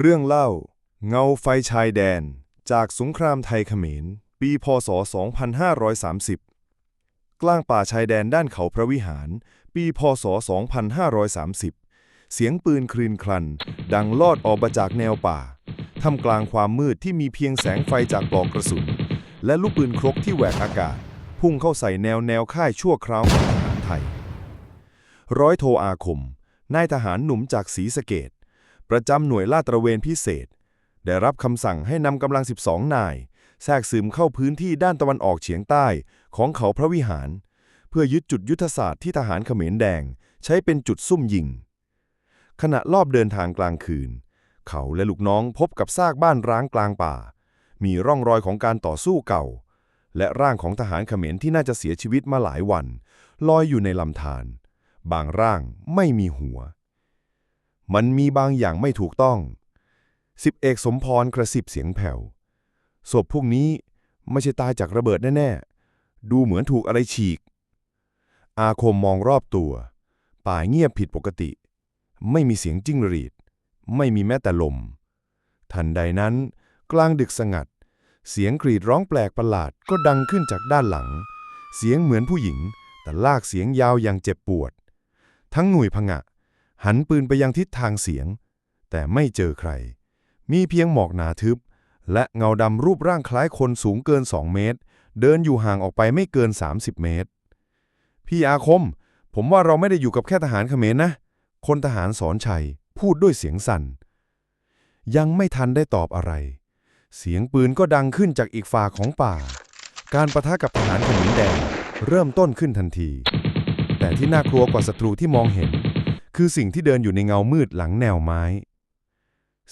เรื่องเล่า เงาไฟชายแดน จากสงครามไทยเขมร ปีพศ 2530 กลางป่าชายแดนด้านเขาพระวิหาร ปีพศ 2530 เสียงปืนคลืนคลัน ดังลอดออกมาจากแนวป่าท่ามกลางความมืดที่มีเพียงแสงไฟจากปลอกกระสุน และลูกปืนครกที่แหวกอากาศ พุ่งเข้าใส่แนวแนวค่ายชั่วคราวของทหารไทย ร้อยโทอาคมนายทหารหนุ่มจากศรีสะเกด ประจำหน่วยลาดตระเวนพิเศษ ได้รับคำสั่งให้นำกำลัง 12 นาย แทรกซึมเข้าพื้นที่ด้านตะวันออกเฉียงใต้ของเขาพระวิหาร เพื่อยึดจุดยุทธศาสตร์ที่ทหารเขมรแดง ใช้เป็นจุดซุ่มยิง ขณะรอบเดินทางกลางคืน เขาและลูกน้องพบกับซากบ้านร้างกลางป่า มีร่องรอยของการต่อสู้เก่า และร่างของทหารเขมรที่น่าจะเสียชีวิตมาหลายวัน ลอยอยู่ในลำธารบางร่างไม่มีหัว มันมีบางอย่างไม่ถูกต้อง สิบเอกสมพรกระสิบเสียงแผ่วศพพวกนี้ไม่ใช่ตายจากระเบิดแน่ๆ ดูเหมือนถูกอะไรฉีก อาคมมองรอบตัว ป่าเงียบผิดปกติ ไม่มีเสียงจิ้งหรีด ไม่มีแม้แต่ลม ทันใดนั้น กลางดึกสงัด เสียงกรีดร้องแปลกประหลาดก็ดังขึ้นจากด้านหลัง เสียงเหมือนผู้หญิง แต่ลากเสียงยาวอย่างเจ็บปวด ทั้งหน่วยพงะ หันปืนไปยังทิศทางเสียง แต่ไม่เจอใคร มีเพียงหมอกหนาทึบ และเงาดำรูปร่างคล้ายคนสูงเกิน 2 เมตร เดินอยู่ห่างออกไปไม่เกิน 30 เมตร พี่อาคม ผมว่าเราไม่ได้อยู่กับแค่ทหารเขมรนะ คนทหารสอนชัย พูดด้วยเสียงสั่น ยังไม่ทันได้ตอบอะไร เสียงปืนก็ดังขึ้นจากอีกฝ่าของป่า การประทะกับทหารเขมรแดงเริ่มต้นขึ้นทันที แต่ที่น่ากลัวกว่าศัตรูที่มองเห็น คือสิ่งที่เดินอยู่ในเงามืดหลังแนวไม้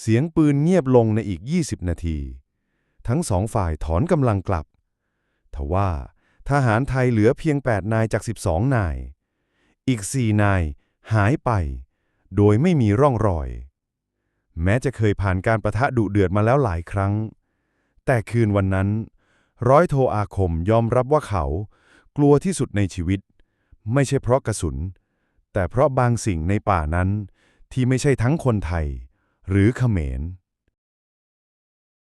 เสียงปืนเงียบลงในอีก 20 นาที ทั้งสองฝ่ายถอนกำลังกลับ ทว่าทหารไทยเหลือเพียง 8 นายจาก 12 นาย อีก4นายหายไป โดยไม่มีร่องรอย แม้จะเคยผ่านการประทะดุเดือดมาแล้วหลายครั้ง แต่คืนวันนั้น ร้อยโทอาคมยอมรับว่าเขา กลัวที่สุดในชีวิต ไม่ใช่เพราะกระสุน แต่เพราะบางสิ่งในป่านั้นที่ไม่ใช่ทั้งคนไทย หรือเขมร